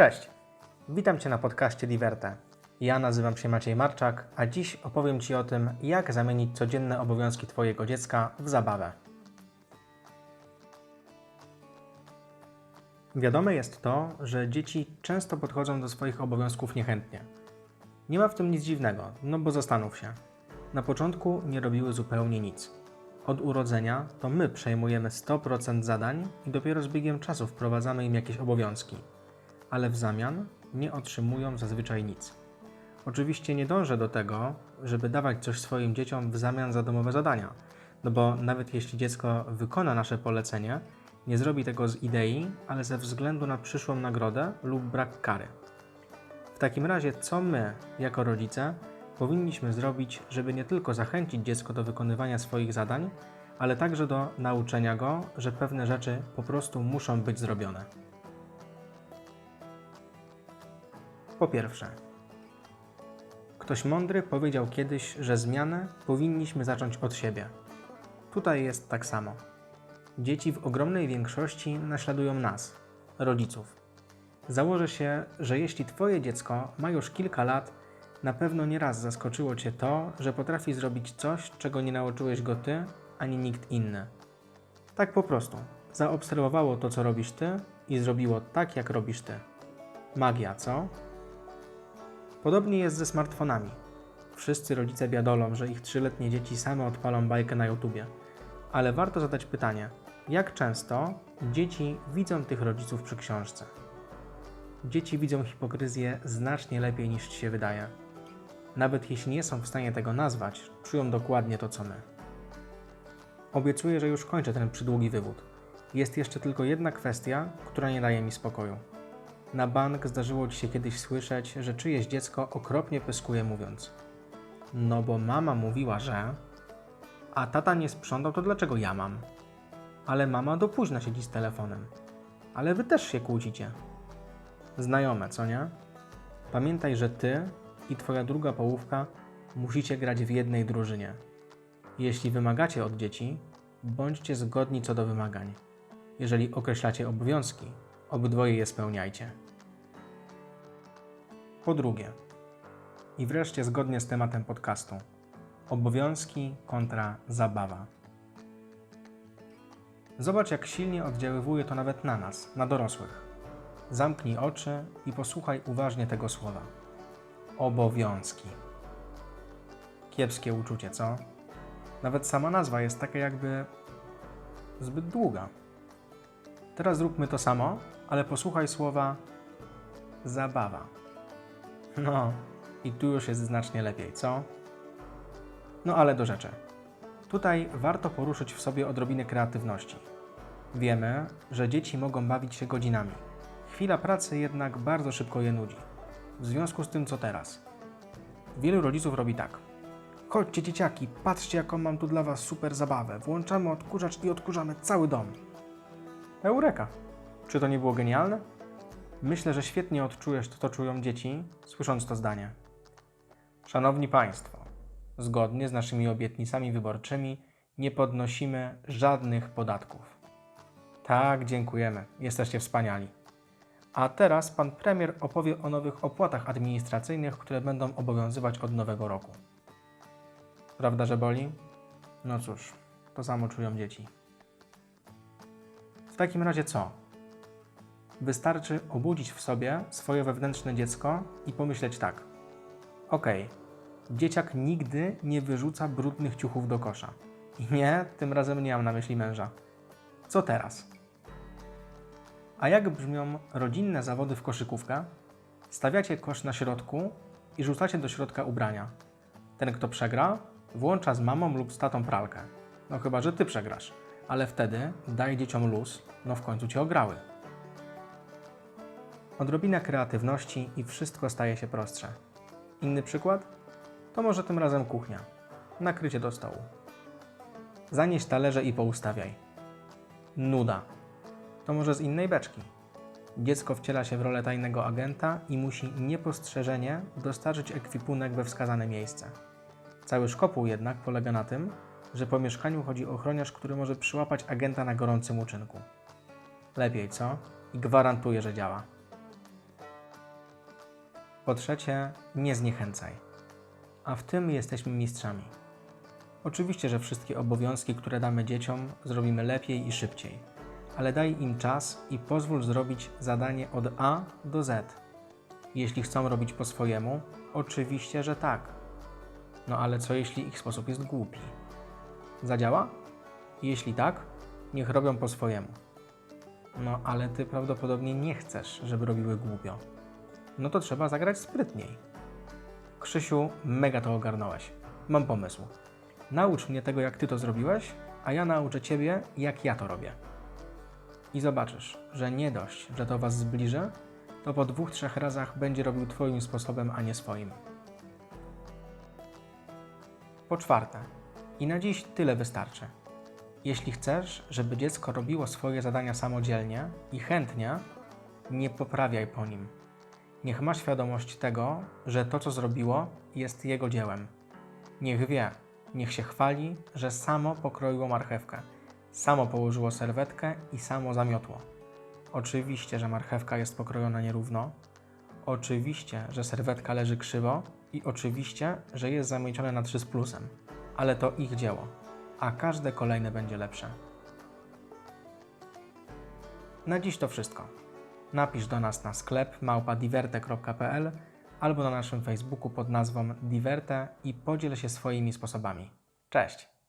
Cześć, witam Cię na podcaście Diverte. Ja nazywam się Maciej Marczak, a dziś opowiem Ci o tym, jak zamienić codzienne obowiązki Twojego dziecka w zabawę. Wiadome jest to, że dzieci często podchodzą do swoich obowiązków niechętnie. Nie ma w tym nic dziwnego, no bo zastanów się. Na początku nie robiły zupełnie nic. Od urodzenia to my przejmujemy 100% zadań i dopiero z biegiem czasu wprowadzamy im jakieś obowiązki. Ale w zamian nie otrzymują zazwyczaj nic. Oczywiście nie dążę do tego, żeby dawać coś swoim dzieciom w zamian za domowe zadania, no bo nawet jeśli dziecko wykona nasze polecenie, nie zrobi tego z idei, ale ze względu na przyszłą nagrodę lub brak kary. W takim razie, co my, jako rodzice, powinniśmy zrobić, żeby nie tylko zachęcić dziecko do wykonywania swoich zadań, ale także do nauczenia go, że pewne rzeczy po prostu muszą być zrobione. Po pierwsze, ktoś mądry powiedział kiedyś, że zmianę powinniśmy zacząć od siebie. Tutaj jest tak samo. Dzieci w ogromnej większości naśladują nas, rodziców. Założę się, że jeśli Twoje dziecko ma już kilka lat, na pewno nieraz zaskoczyło Cię to, że potrafi zrobić coś, czego nie nauczyłeś go Ty ani nikt inny. Tak po prostu. Zaobserwowało to, co robisz Ty i zrobiło tak, jak robisz Ty. Magia, co? Podobnie jest ze smartfonami. Wszyscy rodzice biadolą, że ich trzyletnie dzieci same odpalą bajkę na YouTubie. Ale warto zadać pytanie, jak często dzieci widzą tych rodziców przy książce? Dzieci widzą hipokryzję znacznie lepiej niż ci się wydaje. Nawet jeśli nie są w stanie tego nazwać, czują dokładnie to co my. Obiecuję, że już kończę ten przydługi wywód. Jest jeszcze tylko jedna kwestia, która nie daje mi spokoju. Na bank zdarzyło ci się kiedyś słyszeć, że czyjeś dziecko okropnie pyskuje mówiąc: No bo mama mówiła, że. A tata nie sprzątał, to dlaczego ja mam? Ale mama do późna siedzi z telefonem. Ale wy też się kłócicie. Znajome, co nie? Pamiętaj, że ty i twoja druga połówka musicie grać w jednej drużynie. Jeśli wymagacie od dzieci, bądźcie zgodni co do wymagań. Jeżeli określacie obowiązki, obydwoje je spełniajcie. Po drugie, i wreszcie zgodnie z tematem podcastu, obowiązki kontra zabawa. Zobacz, jak silnie oddziaływuje to nawet na nas, na dorosłych. Zamknij oczy i posłuchaj uważnie tego słowa. Obowiązki. Kiepskie uczucie, co? Nawet sama nazwa jest taka jakby zbyt długa. Teraz zróbmy to samo, ale posłuchaj słowa zabawa. No, i tu już jest znacznie lepiej, co? No ale do rzeczy. Tutaj warto poruszyć w sobie odrobinę kreatywności. Wiemy, że dzieci mogą bawić się godzinami. Chwila pracy jednak bardzo szybko je nudzi. W związku z tym, co teraz? Wielu rodziców robi tak. Chodźcie dzieciaki, patrzcie jaką mam tu dla was super zabawę. Włączamy odkurzacz i odkurzamy cały dom. Eureka! Czy to nie było genialne? Myślę, że świetnie odczujesz to, co czują dzieci, słysząc to zdanie. Szanowni Państwo, zgodnie z naszymi obietnicami wyborczymi nie podnosimy żadnych podatków. Tak, dziękujemy. Jesteście wspaniali. A teraz pan premier opowie o nowych opłatach administracyjnych, które będą obowiązywać od nowego roku. Prawda, że boli? No cóż, to samo czują dzieci. Takim razie co? Wystarczy obudzić w sobie swoje wewnętrzne dziecko i pomyśleć tak. Okej, dzieciak nigdy nie wyrzuca brudnych ciuchów do kosza. I nie, tym razem nie mam na myśli męża. Co teraz? A jak brzmią rodzinne zawody w koszykówkę? Stawiacie kosz na środku i rzucacie do środka ubrania. Ten, kto przegra, włącza z mamą lub z tatą pralkę. No chyba, że ty przegrasz, ale wtedy daj dzieciom luz, no w końcu cię ograły. Odrobina kreatywności i wszystko staje się prostsze. Inny przykład? To może tym razem kuchnia. Nakrycie do stołu. Zanieś talerze i poustawiaj. Nuda. To może z innej beczki. Dziecko wciela się w rolę tajnego agenta i musi niepostrzeżenie dostarczyć ekwipunek we wskazane miejsce. Cały szkopuł jednak polega na tym, że po mieszkaniu chodzi ochroniarz, który może przyłapać agenta na gorącym uczynku. Lepiej, co? I gwarantuję, że działa. Po trzecie, nie zniechęcaj. A w tym jesteśmy mistrzami. Oczywiście, że wszystkie obowiązki, które damy dzieciom, zrobimy lepiej i szybciej, ale daj im czas i pozwól zrobić zadanie od A do Z. Jeśli chcą robić po swojemu, oczywiście, że tak. No ale co jeśli ich sposób jest głupi? Zadziała? Jeśli tak, niech robią po swojemu. No ale ty prawdopodobnie nie chcesz, żeby robiły głupio. No to trzeba zagrać sprytniej. Krzysiu, mega to ogarnąłeś. Mam pomysł. Naucz mnie tego, jak ty to zrobiłeś, a ja nauczę ciebie, jak ja to robię. I zobaczysz, że nie dość, że to was zbliży, to po dwóch, trzech razach będzie robił twoim sposobem, a nie swoim. Po czwarte, i na dziś tyle wystarczy. Jeśli chcesz, żeby dziecko robiło swoje zadania samodzielnie i chętnie, nie poprawiaj po nim. Niech ma świadomość tego, że to, co zrobiło, jest jego dziełem. Niech wie, niech się chwali, że samo pokroiło marchewkę, samo położyło serwetkę i samo zamiotło. Oczywiście, że marchewka jest pokrojona nierówno, oczywiście, że serwetka leży krzywo i oczywiście, że jest zamiecione na 3 z plusem, ale to ich dzieło, a każde kolejne będzie lepsze. Na dziś to wszystko. Napisz do nas na sklep małpadiverte.pl albo na naszym Facebooku pod nazwą Diverte i podziel się swoimi sposobami. Cześć!